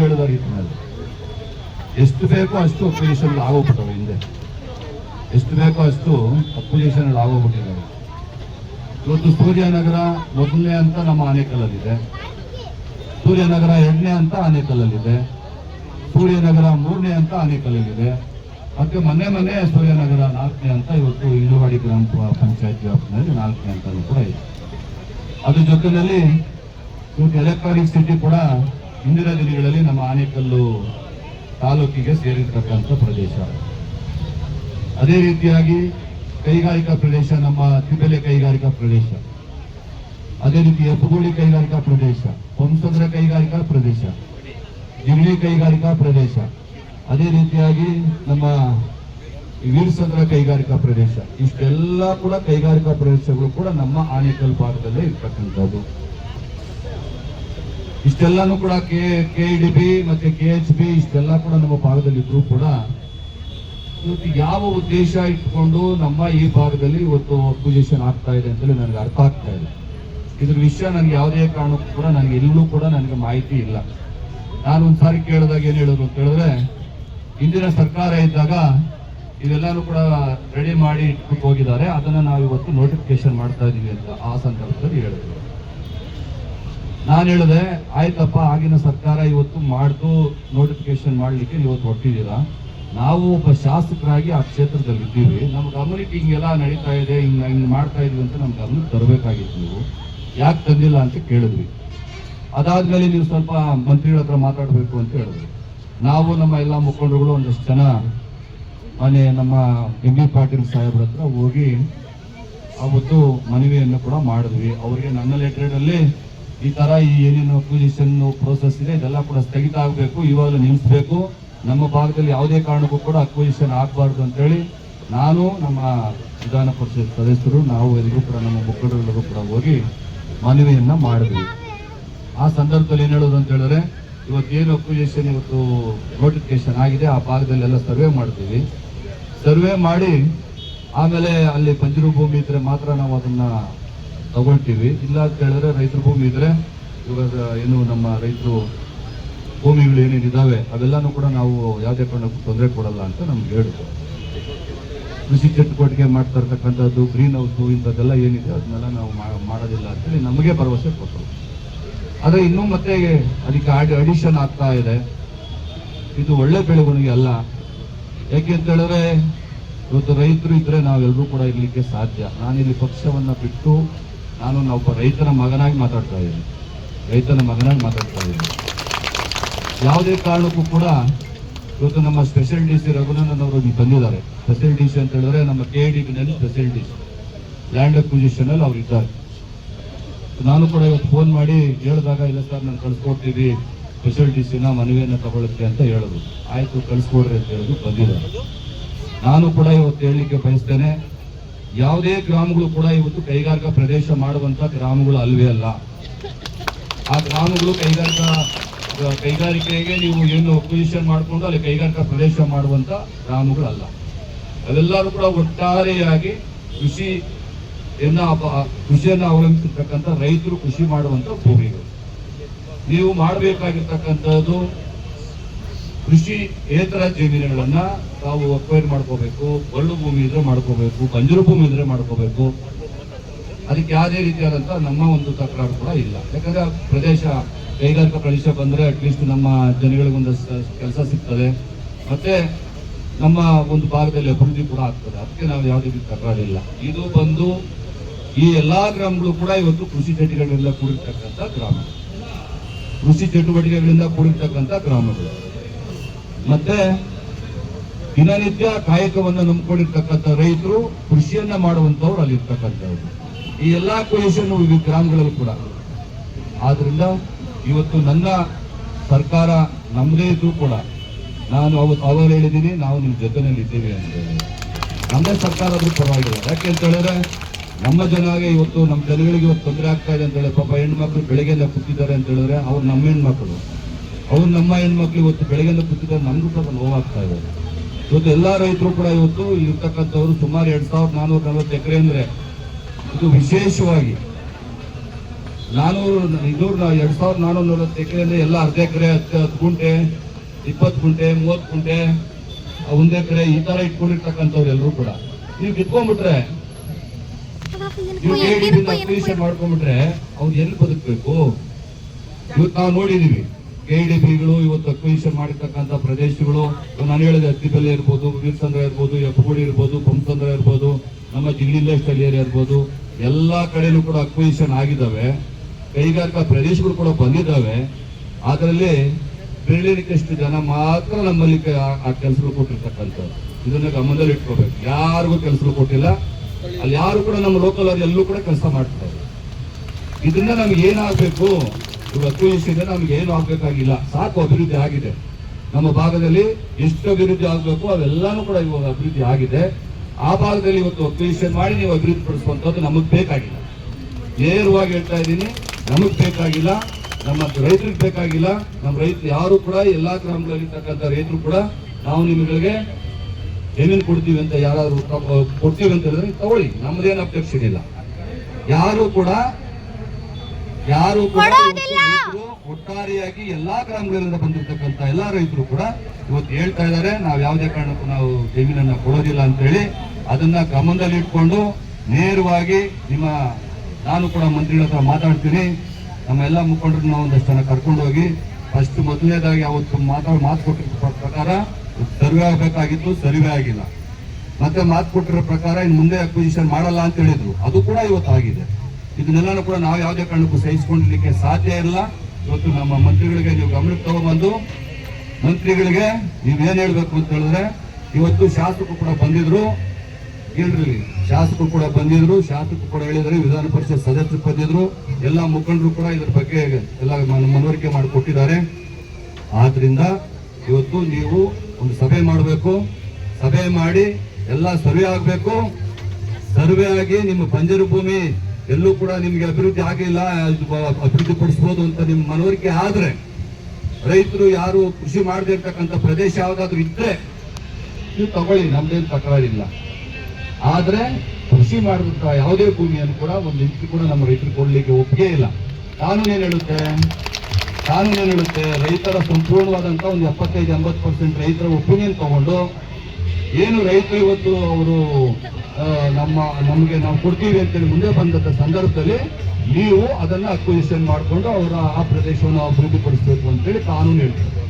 ಹೇಳಿದ ರೀತಿಯಲ್ಲಿ. ಎಷ್ಟು ಬೇಕೋ ಅಷ್ಟು ಅಪೋಸಿಷನ್ ಆಗೋಗ್ಬಿಟ್ಟವೆ ಹಿಂದೆ. ಎಷ್ಟು ಬೇಕೋ ಅಷ್ಟು ಅಪೋಸಿಷನ್ ಆಗೋಗ್ಬಿಟ್ಟಿದ್ದಾವೆ. ಇವತ್ತು ಸೂರ್ಯನಗರ ಮೊದಲನೇ ಅಂತ ನಮ್ಮ ಆನೇಕಲ್ಲಲ್ಲಿದೆ. ಸೂರ್ಯನಗರ ಎರಡನೇ ಅಂತ ಆನೆಕಲ್ಲಲ್ಲಿದೆ. ಸೂರ್ಯನಗರ ಮೂರನೇ ಅಂತ ಆನೆಕಲ್ಲಲ್ಲಿದೆ. ಮತ್ತೆ ಮೊನ್ನೆ ಮೊನ್ನೆ ಸೂರ್ಯನಗರ ನಾಲ್ಕನೇ ಅಂತ ಇವತ್ತು ಇಳುವಾಡಿ ಗ್ರಾಮ ಪಂಚಾಯತ್ ವ್ಯಾಪ್ತಿನಲ್ಲಿ ನಾಲ್ಕನೇ ಅಂತಲೂ ಕೂಡ ಇದೆ. ಅದ್ರ ಜೊತೆಯಲ್ಲಿ ಇವತ್ತು ಎಲೆಕ್ಟ್ರಾನಿಕ್ ಸಿಟಿ ಕೂಡ ಇಂದಿನ ದಿನಗಳಲ್ಲಿ ನಮ್ಮ ಆನೇಕಲ್ಲು ತಾಲೂಕಿಗೆ ಸೇರಿರ್ತಕ್ಕಂಥ ಪ್ರದೇಶ. ಅದೇ ರೀತಿಯಾಗಿ ಕೈಗಾರಿಕಾ ಪ್ರದೇಶ, ನಮ್ಮ ತಿಬೆಲೆ ಕೈಗಾರಿಕಾ ಪ್ರದೇಶ. ಅದೇ ರೀತಿ ಹೆಬ್ಬಗೋಳಿ ಕೈಗಾರಿಕಾ ಪ್ರದೇಶ, ಹೊಂಸದ್ರ ಕೈಗಾರಿಕಾ ಪ್ರದೇಶ ಜಿಗಳಿ ಕೈಗಾರಿಕಾ ಪ್ರದೇಶ. ಅದೇ ರೀತಿಯಾಗಿ ನಮ್ಮ ವೀರಸಂದ್ರ ಕೈಗಾರಿಕಾ ಪ್ರದೇಶ. ಇಷ್ಟೆಲ್ಲ ಕೂಡ ಕೈಗಾರಿಕಾ ಪ್ರದೇಶಗಳು ಕೂಡ ನಮ್ಮ ಆನೇಕಲ್ ಭಾಗದಲ್ಲೇ ಇರ್ತಕ್ಕಂಥದ್ದು. ಇಷ್ಟೆಲ್ಲಾನು ಕೂಡ ಕೆ ಕೆ ಡಿ ಬಿ ಮತ್ತೆ ಕೆ ಎಚ್ ಬಿ ಇಷ್ಟೆಲ್ಲ ಕೂಡ ನಮ್ಮ ಭಾಗದಲ್ಲಿ ಇದ್ರು ಕೂಡ ಇವತ್ತು ಯಾವ ಉದ್ದೇಶ ಇಟ್ಕೊಂಡು ನಮ್ಮ ಈ ಭಾಗದಲ್ಲಿ ಇವತ್ತು ಅಪೋಸಿಷನ್ ಆಗ್ತಾ ಇದೆ ಅಂತೇಳಿ ನನಗೆ ಅರ್ಥ ಆಗ್ತಾ ಇದೆ. ಇದ್ರ ವಿಷಯ ನನಗೆ ಯಾವುದೇ ಕಾರಣಕ್ಕೂ ಕೂಡ ನನಗೆ ಎಲ್ಲೂ ಕೂಡ ನನಗೆ ಮಾಹಿತಿ ಇಲ್ಲ. ನಾನು ಒಂದ್ಸಾರಿ ಕೇಳಿದಾಗ ಏನು ಹೇಳಿದ್ರು ಅಂತ ಹೇಳಿದ್ರೆ ಇಂದಿನ ಸರ್ಕಾರ ಇದ್ದಾಗ ಇದೆಲ್ಲಾನು ಕೂಡ ರೆಡಿ ಮಾಡಿ ಇಟ್ಬಿಟ್ಟು ಹೋಗಿದ್ದಾರೆ. ಅದನ್ನ ನಾವು ಇವತ್ತು ನೋಟಿಫಿಕೇಶನ್ ಮಾಡ್ತಾ ಇದ್ದೀವಿ ಅಂತ ಆ ಸಂದರ್ಭದಲ್ಲಿ ಹೇಳಿದ್ರು. ನಾನು ಹೇಳಿದೆ, ಆಯ್ತಪ್ಪ, ಆಗಿನ ಸರ್ಕಾರ ಇವತ್ತು ಮಾಡ್ದು ನೋಟಿಫಿಕೇಶನ್ ಮಾಡ್ಲಿಕ್ಕೆ ಇವತ್ತು ಹೊಟ್ಟಿದ್ದೀರಾ ನಾವು ಒಬ್ಬ ಶಾಸಕರಾಗಿ ಆ ಕ್ಷೇತ್ರದಲ್ಲಿ ಇದ್ದೀವಿ. ನಮ್ಮ ಗಮನಕ್ಕೆ ಹಿಂಗೆಲ್ಲ ನಡೀತಾ ಇದೆ, ಹಿಂಗೆ, ಹಿಂಗ್ ಮಾಡ್ತಾ ಇದೀವಿ ಅಂತ ನಮ್ಮ ಗಮನಕ್ಕೆ ತರಬೇಕಾಗಿತ್ತು ನೀವು. ಯಾಕೆ ತಂದಿಲ್ಲ ಅಂತ ಕೇಳಿದ್ವಿ. ಅದಾದ್ಮೇಲೆ ನೀವು ಸ್ವಲ್ಪ ಮಂತ್ರಿಗಳ ಹತ್ರ ಮಾತಾಡಬೇಕು ಅಂತ ಹೇಳಿದ್ವಿ ನಾವು ನಮ್ಮ ಎಲ್ಲ ಮುಖಂಡರುಗಳು ಒಂದಷ್ಟು ಜನ ಮನೆ ನಮ್ಮ ಎಂ ಬಿ ಪಾಟೀಲ್ ಸಾಹೇಬ್ರ ಹತ್ರ ಹೋಗಿ ಅವತ್ತು ಮನವಿಯನ್ನು ಕೂಡ ಮಾಡಿದ್ವಿ. ಅವರಿಗೆ ನನ್ನ ಲೆಟರ್ ಅಲ್ಲಿ ಈ ತರ ಈ ಏನೇನು ಅಕ್ವಿಸಿಷನ್ ಪ್ರೋಸೆಸ್ ಇದೆ, ಇದೆಲ್ಲ ಕೂಡ ಸ್ಥಗಿತ ಆಗಬೇಕು, ಇವಾಗಲೂ ನಿಲ್ಲಿಸಬೇಕು ನಮ್ಮ ಭಾಗದಲ್ಲಿ ಯಾವುದೇ ಕಾರಣಕ್ಕೂ ಕೂಡ ಅಕ್ವಿಸಿಷನ್ ಆಗಬಾರ್ದು ಅಂತೇಳಿ ನಾನು ನಮ್ಮ ವಿಧಾನ ಪರಿಷತ್ ಸದಸ್ಯರು, ನಾವು ಎಲ್ಲರೂ ಕೂಡ ನಮ್ಮ ಮುಖಂಡರೆಲ್ಲರೂ ಕೂಡ ಹೋಗಿ ಮನವಿಯನ್ನ ಮಾಡಿದ್ವಿ. ಆ ಸಂದರ್ಭದಲ್ಲಿ ಏನು ಹೇಳೋದು ಅಂತ ಹೇಳಿದ್ರೆ, ಇವತ್ತೇನು ಅಕ್ವಿಸಿಷನ್ ಇವತ್ತು ನೋಟಿಫಿಕೇಶನ್ ಆಗಿದೆ, ಆ ಭಾಗದಲ್ಲೆಲ್ಲ ಸರ್ವೆ ಮಾಡ್ತೀವಿ. ಸರ್ವೆ ಮಾಡಿ ಆಮೇಲೆ ಅಲ್ಲಿ ಬಂಜರು ಭೂಮಿ ಇದ್ರೆ ಮಾತ್ರ ನಾವು ಅದನ್ನ ತಗೊಳ್ತೀವಿ. ಇಲ್ಲ ಅಂತ ಹೇಳಿದ್ರೆ ರೈತರ ಭೂಮಿ ಇದ್ರೆ ಇವಾಗ ಏನು ನಮ್ಮ ರೈತರು ಭೂಮಿಗಳು ಏನೇನು ಇದಾವೆ ಅವೆಲ್ಲಾನು ಕೂಡ ನಾವು ಯಾವುದೇ ಕಾರಣಕ್ಕೂ ತೊಂದರೆ ಕೊಡಲ್ಲ ಅಂತ ನಮ್ಗೆ ಹೇಳಿದ್ರು. ಕೃಷಿ ಚಟುವಟಿಕೆ ಮಾಡ್ತಾ ಇರ್ತಕ್ಕಂಥದ್ದು ಗ್ರೀನ್ ಹೌಸ್ ಇಂಥದ್ದೆಲ್ಲ ಏನಿದೆ ಅದನ್ನೆಲ್ಲ ನಾವು ಮಾಡೋದಿಲ್ಲ ಅಂತೇಳಿ ನಮಗೆ ಭರವಸೆ ಕೊಟ್ಟರು. ಆದರೆ ಇನ್ನೂ ಮತ್ತೆ ಅದಕ್ಕೆ ಆಡಿ ಅಡಿಷನ್ ಆಗ್ತಾ ಇದೆ. ಇದು ಒಳ್ಳೆ ಬೆಳವಣಿಗೆ ಅಲ್ಲ. ಯಾಕೆ ಅಂತ ಹೇಳಿದ್ರೆ ಇವತ್ತು ರೈತರು ಇದ್ರೆ ನಾವೆಲ್ಲರೂ ಕೂಡ ಇರಲಿಕ್ಕೆ ಸಾಧ್ಯ. ನಾನಿಲ್ಲಿ ಪಕ್ಷವನ್ನು ಬಿಟ್ಟು ನಾನು ಒಬ್ಬ ರೈತನ ಮಗನಾಗಿ ಮಾತಾಡ್ತಾ ಇದ್ದೀನಿ. ರೈತನ ಮಗನಾಗಿ ಮಾತಾಡ್ತಾ ಇದ್ದೀನಿ. ಯಾವುದೇ ಕಾರಣಕ್ಕೂ ಕೂಡ ಇವತ್ತು ನಮ್ಮ ಸ್ಪೆಷಲ್ ಡಿ ಸಿ ರಘುನಂದನ್ ಅವರು ಬಂದಿದ್ದಾರೆ. ಸ್ಪೆಷಲ್ ಡಿ ಸಿ ಅಂತ ಹೇಳಿದ್ರೆ ನಮ್ಮ K D ಬಿನಲ್ಲಿ special D C land acquisition ಅಲ್ಲಿ ಅವ್ರು ಇದ್ದಾರೆ. ನಾನು ಕೂಡ ಇವತ್ತು ಫೋನ್ ಮಾಡಿ ಹೇಳಿದಾಗ, ಇಲ್ಲ ಸರ್, ನಾನು ಕಳ್ಸ್ಕೊಡ್ತೀವಿ. ಸ್ಪೆಷಲ್ ಡಿ ಸಿನ ಮನವಿಯನ್ನು ತಗೊಳುತ್ತೆ ಅಂತ ಹೇಳಿದ್ರು. ಆಯ್ತು, ಕಳ್ಸ್ಕೊಡ್ರಿ ಅಂತ ಹೇಳಿದ್ರು, ಬಂದಿದ್ದಾರೆ. ನಾನು ಕೂಡ ಇವತ್ತು ಹೇಳಲಿಕ್ಕೆ ಬಯಸ್ತೇನೆ ಯಾವುದೇ ಗ್ರಾಮಗಳು ಕೂಡ ಇವತ್ತು ಕೈಗಾರಿಕಾ ಪ್ರದೇಶ ಮಾಡುವಂತ ಗ್ರಾಮಗಳು ಅಲ್ವೇ ಅಲ್ಲ. ಆ ಗ್ರಾಮಗಳು ಕೈಗಾರಿಕಾ, ಕೈಗಾರಿಕೆಗೆ ನೀವು ಏನು ಅಪೋಸಿಷನ್ ಮಾಡಿಕೊಂಡು ಅಲ್ಲಿ ಕೈಗಾರಿಕಾ ಪ್ರದೇಶ ಮಾಡುವಂತ ಗ್ರಾಮಗಳಲ್ಲ ಅವೆಲ್ಲರೂ ಕೂಡ ಒಟ್ಟಾರೆಯಾಗಿ ಕೃಷಿ ಕೃಷಿಯನ್ನು ಅವಲಂಬಿಸಿರ್ತಕ್ಕಂಥ ರೈತರು ಕೃಷಿ ಮಾಡುವಂತ ಭೂಮಿಗಳು. ನೀವು ಮಾಡಬೇಕಾಗಿರ್ತಕ್ಕಂಥದ್ದು ಕೃಷಿ ಏತರ ಜಮೀನುಗಳನ್ನ ತಾವು ಅಕ್ವೈರ್ ಮಾಡ್ಕೋಬೇಕು ಬಳ್ಳು ಭೂಮಿ ಇದ್ರೆ ಮಾಡ್ಕೋಬೇಕು, ಬಂಜರು ಭೂಮಿ ಇದ್ರೆ ಮಾಡ್ಕೋಬೇಕು. ಅದಕ್ಕೆ ಯಾವುದೇ ರೀತಿಯಾದಂತ ನಮ್ಮ ಒಂದು ತಕರಾರು ಕೂಡ ಇಲ್ಲ. ಯಾಕಂದ್ರೆ ಪ್ರದೇಶ, ಕೈಗಾರಿಕಾ ಪ್ರದೇಶ ಬಂದ್ರೆ ಅಟ್ಲೀಸ್ಟ್ ನಮ್ಮ ಜನಗಳಿಗೊಂದು ಕೆಲಸ ಸಿಗ್ತದೆ. ಮತ್ತೆ ನಮ್ಮ ಒಂದು ಭಾಗದಲ್ಲಿ ಅಭಿವೃದ್ಧಿ ಕೂಡ ಆಗ್ತದೆ. ಅದಕ್ಕೆ ನಾವು ಯಾವುದೇ ರೀತಿ ತಕರಾರಿಲ್ಲ ಇದು ಬಂದು ಈ ಎಲ್ಲಾ ಗ್ರಾಮಗಳು ಕೂಡ ಇವತ್ತು ಕೃಷಿ ಚಟುವಟಿಕೆಗಳಿಂದ ಕೂಡಿರ್ತಕ್ಕಂಥ ಗ್ರಾಮ. ಕೃಷಿ ಚಟುವಟಿಕೆಗಳಿಂದ ಕೂಡಿರ್ತಕ್ಕಂಥ ಗ್ರಾಮಗಳು. ಮತ್ತೆ ದಿನನಿತ್ಯ ಕಾಯಕವನ್ನು ನಂಬಿಕೊಂಡಿರ್ತಕ್ಕಂಥ ರೈತರು ಕೃಷಿಯನ್ನ ಮಾಡುವಂತವ್ರು ಅಲ್ಲಿ ಇರ್ತಕ್ಕಂಥವ್ರು ಈ ಎಲ್ಲಾ ಕ್ವಶನ್ ಈ ಗ್ರಾಮಗಳಲ್ಲಿ ಕೂಡ. ಆದ್ರಿಂದ ಇವತ್ತು ನನ್ನ ಸರ್ಕಾರ ನಮ್ಮದೇ ಇದ್ರು ಕೂಡ ನಾನು ಅವತ್ತು ಅವರು ಹೇಳಿದ್ದೀನಿ, ನಾವು ನಿಮ್ಮ ಜೊತೆನಲ್ಲಿ ಇದ್ದೀವಿ ಅಂತ ಹೇಳಿ. ನಮ್ಮದೇ ಸರ್ಕಾರ ಆದ್ರೂ ಪರವಾಗಿಲ್ಲ. ಯಾಕೆ ಅಂತ ಹೇಳಿದ್ರೆ ನಮ್ಮ ಜನಗೆ ಇವತ್ತು ನಮ್ಮ ಜನಗಳಿಗೆ ಇವತ್ತು ತೊಂದರೆ ಆಗ್ತಾ ಇದೆ ಅಂತ ಹೇಳಿ ಪಾಪ ಹೆಣ್ಮಕ್ಳು ಬೆಳಗ್ಗೆಲ್ಲ ಕೂತಿದ್ದಾರೆ ಅಂತ ಹೇಳಿದ್ರೆ ಅವ್ರು ನಮ್ಮ ಹೆಣ್ಮಕ್ಳು. ಅವ್ರು ನಮ್ಮ ಹೆಣ್ಮಕ್ಳು ಇವತ್ತು ಬೆಳಗ್ಗೆಲ್ಲ ಕೂತಿದ್ರೆ ನಮಗೂ ಸ್ವಲ್ಪ ನೋವಾಗ್ತಾ ಇದೆ. ಇವತ್ತು ಎಲ್ಲ ರೈತರು ಕೂಡ ಇವತ್ತು ಇರ್ತಕ್ಕಂಥವ್ರು ಸುಮಾರು ಎರಡ್ ಸಾವಿರದ ನಾನೂರ ನಲವತ್ತು ಎಕರೆ ಅಂದ್ರೆ ಇದು ವಿಶೇಷವಾಗಿ ನಾನೂರು ಇನ್ನೂರ ಎರಡು ಸಾವಿರದ ನಾನೂರ ನಲವತ್ತು ಎಕರೆ ಅಂದರೆ ಎಲ್ಲ ಅರ್ಧ ಎಕರೆ, ಹತ್ತು ಹತ್ತು ಗುಂಟೆ, ಇಪ್ಪತ್ತು ಗುಂಟೆ, ಮೂವತ್ತು ಗುಂಟೆ ಒಂದು ಎಕರೆ ಈ ತರ ಇಟ್ಕೊಂಡಿರ್ತಕ್ಕಂಥವ್ರು ಎಲ್ಲರೂ ಕೂಡ. ನೀವು ಕಿತ್ಕೊಂಡ್ಬಿಟ್ರೆ ನೀವು ಮಾಡ್ಕೊಂಡ್ಬಿಟ್ರೆ ಅವ್ರು ಎಲ್ಲಿ ಬದುಕಬೇಕು? ಇವತ್ತು ನಾವು ನೋಡಿದೀವಿ ಕೆಡಿಬಿಗಳು ಇವತ್ತು ಅಕ್ವಿಷನ್ ಮಾಡಿರ್ತಕ್ಕಂಥ ಪ್ರದೇಶಗಳು ನಾನು ಹೇಳಿದೆ ಹತ್ತಿಬೆಲೆ ಇರ್ಬೋದು ವೀರಸಂದ್ರ ಇರ್ಬೋದು, ಯಪ್ಪಗೋಡಿ ಇರ್ಬೋದು ಪಂಪಸಂದ್ರ ಇರ್ಬೋದು, ನಮ್ಮ ಜಿಲ್ಲೆ ಸ್ಥಳೀಯ ಇರ್ಬೋದು, ಎಲ್ಲಾ ಕಡೆನೂ ಕೂಡ ಅಕ್ವಿಷನ್ ಆಗಿದ್ದಾವೆ. ಕೈಗಾರಿಕಾ ಪ್ರದೇಶಗಳು ಕೂಡ ಬಂದಿದ್ದಾವೆ. ಅದರಲ್ಲಿ ಬೆಳಿಲಿಕ್ಕೆಷ್ಟು ಜನ ಮಾತ್ರ ನಮ್ಮಲ್ಲಿ ಕ- ಆ- ಕೆಲಸಗಳು ಕೊಟ್ಟಿರ್ತಕ್ಕಂಥದ್ದು. ಇದನ್ನ ಗಮನದಲ್ಲಿ ಇಟ್ಕೋಬೇಕು. ಯಾರಿಗೂ ಕೆಲಸಗಳು ಕೊಟ್ಟಿಲ್ಲ. ಅಲ್ಲಿ ಯಾರು ಕೂಡ ನಮ್ಮ ಲೋಕಲ್ ಅವ್ರು ಎಲ್ಲೂ ಕೂಡ ಕೆಲಸ ಮಾಡ್ತಾರೆ. ಇದನ್ನ ನಮ್ಗೆ ಏನಾಗಬೇಕು? ಇವಾಗ ಇಷ್ಟಿದೆ ನಮ್ಗೆ ಏನು ಆಗ್ಬೇಕಾಗಿಲ್ಲ. ಸಾಕು ಅಭಿವೃದ್ಧಿ ಆಗಿದೆ. ನಮ್ಮ ಭಾಗದಲ್ಲಿ ಎಷ್ಟು ಅಭಿವೃದ್ಧಿ ಆಗಬೇಕು ಅವೆಲ್ಲಾನು ಕೂಡ ಇವಾಗ ಅಭಿವೃದ್ಧಿ ಆಗಿದೆ. ಆ ಭಾಗದಲ್ಲಿ ಇವತ್ತು ಅಕ್ವಿಷನ್ ಮಾಡಿ ನೀವು ಅಭಿವೃದ್ಧಿ ಪಡಿಸುವಂತದ್ದು ನಮಗ್ ಬೇಕಾಗಿಲ್ಲ. ನೇರವಾಗಿ ಹೇಳ್ತಾ ಇದ್ದೀನಿ, ನಮಗ್ ಬೇಕಾಗಿಲ್ಲ, ನಮ್ಮ ರೈತರಿಗೆ ಬೇಕಾಗಿಲ್ಲ, ನಮ್ಮ ರೈತರು ಯಾರು ಕೂಡ ಎಲ್ಲಾ ಗ್ರಾಮಗಳಲ್ಲಿರ್ತಕ್ಕಂಥ ರೈತರು ಕೂಡ ನಾವು ನಿಮಗೆ ಏನೇನು ಕೊಡ್ತೀವಿ ಅಂತ ಯಾರಾದ್ರೂ ಕೊಡ್ತೀವಿ ಅಂತ ಹೇಳಿದ್ರೆ ತಗೊಳ್ಳಿ, ನಮ್ದೇನು ಅಪೇಕ್ಷೆ ಇಲ್ಲ. ಯಾರು ಕೂಡ ಯಾರು ಒಟ್ಟಾರೆಯಾಗಿ ಎಲ್ಲಾ ಗ್ರಾಮಗಳಿಂದ ಬಂದಿರತಕ್ಕಂತ ಎಲ್ಲಾ ರೈತರು ಕೂಡ ಇವತ್ತು ಹೇಳ್ತಾ ಇದ್ದಾರೆ. ನಾವು ಯಾವುದೇ ಕಾರಣಕ್ಕೂ ನಾವು ಜಮೀನನ್ನ ಕೊಡೋದಿಲ್ಲ ಅಂತ ಹೇಳಿ ಅದನ್ನ ಗಮನದಲ್ಲಿ ಇಟ್ಕೊಂಡು ನೇರವಾಗಿ ನಿಮ್ಮ ನಾನು ಕೂಡ ಮಂತ್ರಿಗಳ ಹತ್ರ ಮಾತಾಡ್ತೀನಿ. ನಮ್ಮ ಎಲ್ಲ ನಾವು ಒಂದಷ್ಟು ಜನ ಕರ್ಕೊಂಡು ಹೋಗಿ ಫಸ್ಟ್ ಮೊದಲನೇದಾಗಿ ಅವತ್ತು ಮಾತಾಡಿ ಮಾತು ಕೊಟ್ಟಿರೋ ಪ್ರಕಾರ ಸರ್ವೆ ಆಗಬೇಕಾಗಿತ್ತು ಸರ್ವೆ ಆಗಿಲ್ಲ. ಮತ್ತೆ ಮಾತು ಕೊಟ್ಟಿರೋ ಪ್ರಕಾರ ಇನ್ನು ಮುಂದೆ ಅಕ್ವಿಸಿಷನ್ ಮಾಡಲ್ಲ ಅಂತ ಹೇಳಿದ್ರು. ಅದು ಕೂಡ ಇವತ್ತು ಆಗಿದೆ. ಇದನ್ನೆಲ್ಲ ಕೂಡ ನಾವು ಯಾವುದೇ ಕಾರಣಕ್ಕೂ ಸಹಿಸಿಕೊಳ್ಳಲಿಕ್ಕೆ ಸಾಧ್ಯ ಇಲ್ಲ. ಇವತ್ತು ನಮ್ಮ ಮಂತ್ರಿಗಳಿಗೆ ನೀವು ಗಮನಕ್ಕೆ ತಗೊಂಡ್ಬಂದು ಮಂತ್ರಿಗಳಿಗೆ ನೀವೇನ್ ಹೇಳ್ಬೇಕು ಅಂತ ಹೇಳಿದ್ರೆ, ಇವತ್ತು ಶಾಸಕರು ಕೂಡ ಬಂದಿದ್ರು. ಕೇಳ್ರಿ ಶಾಸಕರು ಕೂಡ ಬಂದಿದ್ರು, ಶಾಸಕರು ಕೂಡ ಹೇಳಿದ್ರು, ವಿಧಾನ ಪರಿಷತ್ ಸದಸ್ಯರು ಬಂದಿದ್ರು. ಎಲ್ಲ ಮುಖಂಡರು ಕೂಡ ಇದ್ರ ಬಗ್ಗೆ ಎಲ್ಲ ಮನ- ಮನವರಿಕೆ ಮಾಡಿಕೊಟ್ಟಿದ್ದಾರೆ ಆದ್ರಿಂದ ಇವತ್ತು ನೀವು ಒಂದು ಸಭೆ ಮಾಡಬೇಕು. ಸಭೆ ಮಾಡಿ ಎಲ್ಲ ಸರ್ವೆ ಆಗಬೇಕು. ಸರ್ವೆ ಆಗಿ ನಿಮ್ಮ ಬಂಜರು ಭೂಮಿ ಎಲ್ಲೂ ಕೂಡ ನಿಮ್ಗೆ ಅಭಿವೃದ್ಧಿ ಆಗಿಲ್ಲ ಇದು ಅಭಿವೃದ್ಧಿ ಪಡಿಸ್ಬೋದು ಅಂತ ನಿಮ್ಮ ಮನವರಿಕೆ ಆದ್ರೆ, ರೈತರು ಯಾರು ಕೃಷಿ ಮಾಡದೇ ಇರ್ತಕ್ಕಂಥ ಪ್ರದೇಶ ಯಾವ್ದಾದ್ರು ಇದ್ರೆ ನೀವು ತಗೊಳ್ಳಿ, ನಮ್ದೇನು ತಕರಾರಿಲ್ಲ ಆದ್ರೆ ಕೃಷಿ ಮಾಡಿದಂತ ಯಾವುದೇ ಭೂಮಿಯನ್ನು ಕೂಡ ಒಂದು ಇಂಚು ಕೂಡ ನಮ್ಮ ರೈತರು ಕೊಡ್ಲಿಕ್ಕೆ ಒಪ್ಪಿಗೆ ಇಲ್ಲ. ಕಾನೂನು ಏನ್ ಹೇಳುತ್ತೆ? ಕಾನೂನು ಏನ್ ಹೇಳುತ್ತೆ? ರೈತರ ಸಂಪೂರ್ಣವಾದಂತ ಒಂದು ಎಪ್ಪತ್ತೈದು, ಎಂಬತ್ತು ಪರ್ಸೆಂಟ್ ರೈತರ ಒಪಿನಿಯನ್ ತಗೊಂಡು, ಏನು ರೈತರು ಇವತ್ತು ಅವರು ನಮ್ಮ, ನಮಗೆ ನಾವು ಕೊಡ್ತೀವಿ ಅಂತೇಳಿ ಮುಂದೆ ಬಂದಂತ ಸಂದರ್ಭದಲ್ಲಿ ನೀವು ಅದನ್ನ ಅಕ್ವಿಸಿಷನ್ ಮಾಡಿಕೊಂಡು ಅವರ ಆ ಪ್ರದೇಶವನ್ನು ಅಭಿವೃದ್ಧಿಪಡಿಸಬೇಕು ಅಂತೇಳಿ ಕಾನೂನು ಹೇಳ್ತದೆ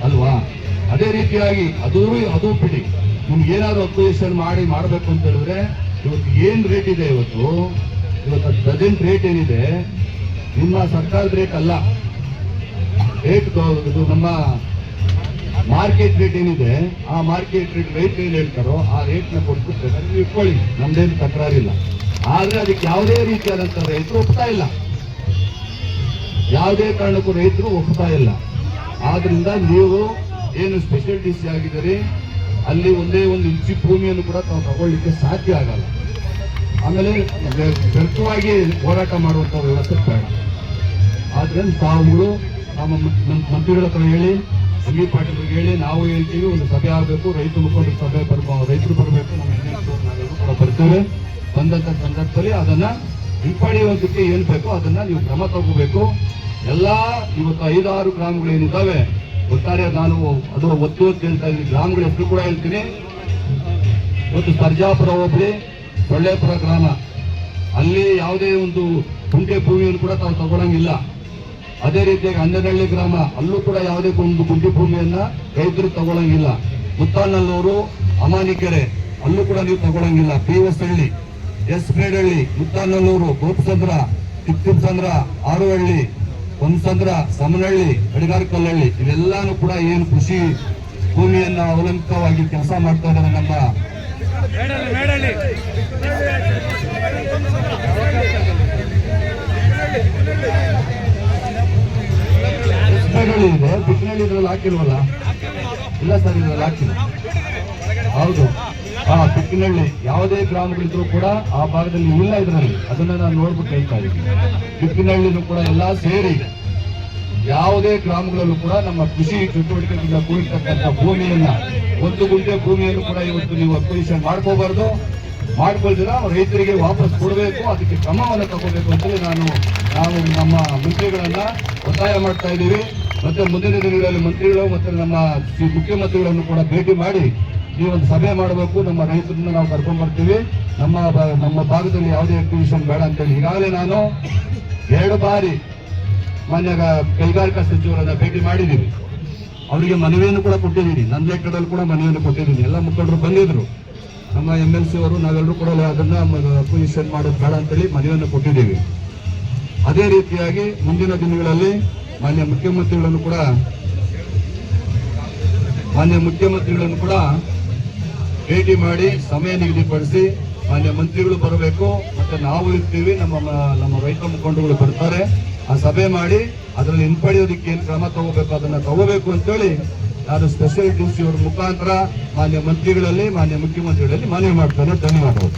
ಅಲ್ವಾ? ಅದೇ ರೀತಿಯಾಗಿ ಅದು ಅದು ಬಿಡಿ. ನಿಮ್ಗೆ ಏನಾದ್ರು ಅಕ್ವಿಸಿಷನ್ ಮಾಡಿ ಮಾಡಬೇಕು ಅಂತ ಹೇಳಿದ್ರೆ ಇವತ್ತು ಏನ್ ರೇಟ್ ಇದೆ ಇವತ್ತು? ಇವತ್ತು ಪ್ರೆಸೆಂಟ್ ರೇಟ್ ಏನಿದೆ? ನಿಮ್ಮ ಸರ್ಕಾರದ ರೇಟ್ ಅಲ್ಲ. ರೇಟ್ ನಮ್ಮ ಮಾರ್ಕೆಟ್ ರೇಟ್ ಏನಿದೆ, ಆ ಮಾರ್ಕೆಟ್ ರೇಟ್ ರೈಟ್ ಏನ್ ಹೇಳ್ತಾರೋ ಆ ರೇಟ್ನ ಕೊಟ್ಟು ನೀವು ಇಟ್ಕೊಳ್ಳಿ. ನಮ್ದೇನು ತಕರಾರಿಲ್ಲ. ಆದ್ರೆ ಅದಕ್ಕೆ ಯಾವುದೇ ರೀತಿಯಾದಂತ ರೈತರು ಒಪ್ತಾ ಇಲ್ಲ. ಯಾವುದೇ ಕಾರಣಕ್ಕೂ ರೈತರು ಒಪ್ತಾ ಇಲ್ಲ. ಆದ್ರಿಂದ ನೀವು ಏನು ಸ್ಪೆಷಲ್ ಡಿಸಿ ಆಗಿದ್ದೀರಿ, ಅಲ್ಲಿ ಒಂದೇ ಒಂದು ಇಂಚಿ ಭೂಮಿಯನ್ನು ಕೂಡ ತಾವು ತಗೊಳ್ಳಿಕ್ಕೆ ಸಾಧ್ಯ ಆಗಲ್ಲ. ಆಮೇಲೆ ವ್ಯ- ವ್ಯರ್ಥವಾಗಿ ಹೋರಾಟ ಮಾಡುವಂತ ವ್ಯವಸ್ಥೆ ಬೇಡ. ಆದ್ರಿಂದ ತಾವುಗಳು ನಮ್ಮ ನಮ್ಮ ಮಂತ್ರಿಗಳ ಹತ್ರ ಹೇಳಿ ಎಂ ಅವ್ರಿಗೆ ಹೇಳಿ, ನಾವು ಹೇಳ್ತೀವಿ, ಒಂದು ಸಭೆ ಆಗಬೇಕು, ರೈತ ಮುಖಂಡರ ಸಭೆ ಬರ್ಬೋ ರೈತರು ಬರಬೇಕು, ನಮ್ಮ ನಾವೆಲ್ಲರೂ ಕೂಡ ಬರ್ತೇವೆ. ಬಂದಂತ ಸಂದರ್ಭದಲ್ಲಿ ಅದನ್ನ ಹಿಂಪಡೆಯುವಂತಕ್ಕೆ ಏನ್ ಬೇಕೋ ಅದನ್ನ ನೀವು ಕ್ರಮ ತಗೋಬೇಕು. ಎಲ್ಲಾ ಇವತ್ತು ಐದಾರು ಗ್ರಾಮಗಳೇನಿದ್ದಾವೆ ಒಟ್ಟಾರೆ ನಾನು ಅದರ ಒತ್ತು ಒತ್ತು ಹೇಳ್ತಾ ಇದ್ದೀನಿ, ಗ್ರಾಮಗಳ ಹೆಸರು ಕೂಡ ಹೇಳ್ತೀನಿ. ಇವತ್ತು ಸರ್ಜಾಪುರ ಹೋಬಳಿ, ಸೊಳ್ಳೆಪುರ ಗ್ರಾಮ. ಅಲ್ಲಿ ಯಾವುದೇ ಒಂದು ಕುಂಟೆ ಭೂಮಿಯನ್ನು ಕೂಡ ತಾವು ತಗೊಳಂಗಿಲ್ಲ. ಅದೇ ರೀತಿಯಾಗಿ ಹನ್ನೆರಡಳ್ಳಿ ಗ್ರಾಮ, ಅಲ್ಲೂ ಕೂಡ ಯಾವುದೇ ಒಂದು ಗುಂಡಿ ಭೂಮಿಯನ್ನ ರೈತರು ತಗೊಳಂಗಿಲ್ಲ. ಮುತ್ತಾನಲ್ಲೂರು, ಅಮಾನಿಕೆರೆ, ಅಲ್ಲೂ ಕೂಡ ನೀವು ತಗೊಳಂಗಿಲ್ಲ. ಪಿ ಎಸ್ ಹಳ್ಳಿ ಎಸ್ ಮೇಡಹಳ್ಳಿ ಮುತ್ತಾನಲ್ಲೂರು, ಗೋಪಸಂದ್ರ ತಿಪ್ಪಿಸಂದ್ರ ಆರುಹಳ್ಳಿ, ಹೊನ್ಸಂದ್ರ, ಸಮನಹಳ್ಳಿ ಅಡಿಗಾರಕಲ್ಲಹಳ್ಳಿ ಇವೆಲ್ಲಾನು ಕೂಡ ಏನು ಕೃಷಿ ಭೂಮಿಯನ್ನ ಅವಲಂಬಿತವಾಗಿ ಕೆಲಸ ಮಾಡ್ತಾ ಇದ್ದಾರೆ ನಮ್ಮ ಮೇಡಲ್ಲಿ ಇದೆ. ಬಿಕ್ಕಿನಲ್ಲಿ ಇದ್ರಲ್ಲಿ ಹಾಕಿಲ್ವಲ್ಲ? ಇಲ್ಲ ಸರ್, ಇದ್ರಲ್ಲಿ ಹಾಕಿಲ್ಲ. ಹೌದು. ಆ ಬಿಕ್ಕಿನಹಳ್ಳಿ ಯಾವುದೇ ಗ್ರಾಮಗಳಿದ್ರು ಕೂಡ ಆ ಭಾಗದಲ್ಲಿ ಇಲ್ಲ ಇದರಲ್ಲಿ. ಅದನ್ನ ನಾನು ನೋಡ್ಬಿಟ್ಟು ಹೇಳ್ತಾ ಇದ್ದೀನಿ. ಕೂಡ ಎಲ್ಲಾ ಸೇರಿ ಯಾವುದೇ ಗ್ರಾಮಗಳಲ್ಲೂ ಕೂಡ ನಮ್ಮ ಕೃಷಿ ಚಟುವಟಿಕೆಗಳಿಂದ ಕೂಡಿರ್ತಕ್ಕಂಥ ಭೂಮಿಯನ್ನ, ಒಂದು ಗುಂಟೆ ಭೂಮಿಯನ್ನು ಕೂಡ ಇವತ್ತು ನೀವು ಅಕ್ವಿಷನ್ ಮಾಡ್ಕೋಬಾರ್ದು. ಮಾಡ್ಕೊಳ್ದಿರ, ರೈತರಿಗೆ ವಾಪಸ್ ಕೊಡಬೇಕು, ಅದಕ್ಕೆ ಕ್ರಮವನ್ನು ತಗೋಬೇಕು ಅಂತೇಳಿ ನಾನು, ನಾವು ನಮ್ಮ ಮಂತ್ರಿಗಳನ್ನ ಒತ್ತಾಯ ಮಾಡ್ತಾ ಇದ್ದೀವಿ. ಮತ್ತೆ ಮುಂದಿನ ದಿನಗಳಲ್ಲಿ ಮಂತ್ರಿಗಳು ಮತ್ತೆ ನಮ್ಮ ಮುಖ್ಯಮಂತ್ರಿಗಳನ್ನು ಕೂಡ ಭೇಟಿ ಮಾಡಿ ಈ ಒಂದು ಸಭೆ ಮಾಡಬೇಕು. ನಮ್ಮ ರೈತರನ್ನ ನಾವು ಕರ್ಕೊಂಡ್ ಬರ್ತೀವಿ. ನಮ್ಮ ನಮ್ಮ ಭಾಗದಲ್ಲಿ ಯಾವುದೇ ಎಕ್ಸಿಬಿಷನ್ ಬೇಡ ಅಂತೇಳಿ ಈಗಾಗಲೇ ನಾನು ಎರಡು ಬಾರಿ ಮಾನ್ಯ ಕೈಗಾರಿಕಾ ಸಚಿವರನ್ನ ಭೇಟಿ ಮಾಡಿದ್ದೀವಿ ಅವರಿಗೆ ಮನವಿಯನ್ನು ಕೂಡ ಕೊಟ್ಟಿದ್ದೀನಿ ನನ್ನ ಲೆಕ್ಕದಲ್ಲಿ ಕೂಡ ಮನವಿಯನ್ನು ಕೊಟ್ಟಿದ್ದೀನಿ ಎಲ್ಲ ಮುಖಂಡರು ಬಂದಿದ್ರು. ನಮ್ಮ ಎಂ ಎಲ್ ಸಿ ಅವರು, ನಾವೆಲ್ಲರೂ ಕೂಡ ಅದನ್ನ ಅಪೋಸಿಷನ್ ಮಾಡೋದು ಬೇಡ ಅಂತೇಳಿ ಮನವಿಯನ್ನು ಕೊಟ್ಟಿದ್ದೀವಿ. ಅದೇ ರೀತಿಯಾಗಿ ಮುಂದಿನ ದಿನಗಳಲ್ಲಿ ಮಾನ್ಯ ಮುಖ್ಯಮಂತ್ರಿಗಳನ್ನು ಕೂಡ ಮಾನ್ಯ ಮುಖ್ಯಮಂತ್ರಿಗಳನ್ನು ಕೂಡ ಭೇಟಿ ಮಾಡಿ ಸಮಯ ನಿಗದಿಪಡಿಸಿ ಮಾನ್ಯ ಮಂತ್ರಿಗಳು ಬರಬೇಕು. ಮತ್ತೆ ನಾವು ಇರ್ತೀವಿ. ನಮ್ಮ ನಮ್ಮ ರೈತ ಮುಖಂಡಗಳು ಬರ್ತಾರೆ. ಆ ಸಭೆ ಮಾಡಿ ಅದರಲ್ಲಿ ಹಿಂಪಡೆಯೋದಕ್ಕೆ ಏನು ಕ್ರಮ ತಗೋಬೇಕು ಅದನ್ನ ತಗೋಬೇಕು ಅಂತೇಳಿ ನಾನು ಸ್ಪೆಷಲ್ ಡಿ ಸಿ ಅವರ ಮುಖಾಂತರ ಮಾನ್ಯ ಮಂತ್ರಿಗಳಲ್ಲಿ, ಮಾನ್ಯ ಮುಖ್ಯಮಂತ್ರಿಗಳಲ್ಲಿ ಮನವಿ ಮಾಡ್ತೇನೆ. ಧನ್ಯವಾದಗಳು.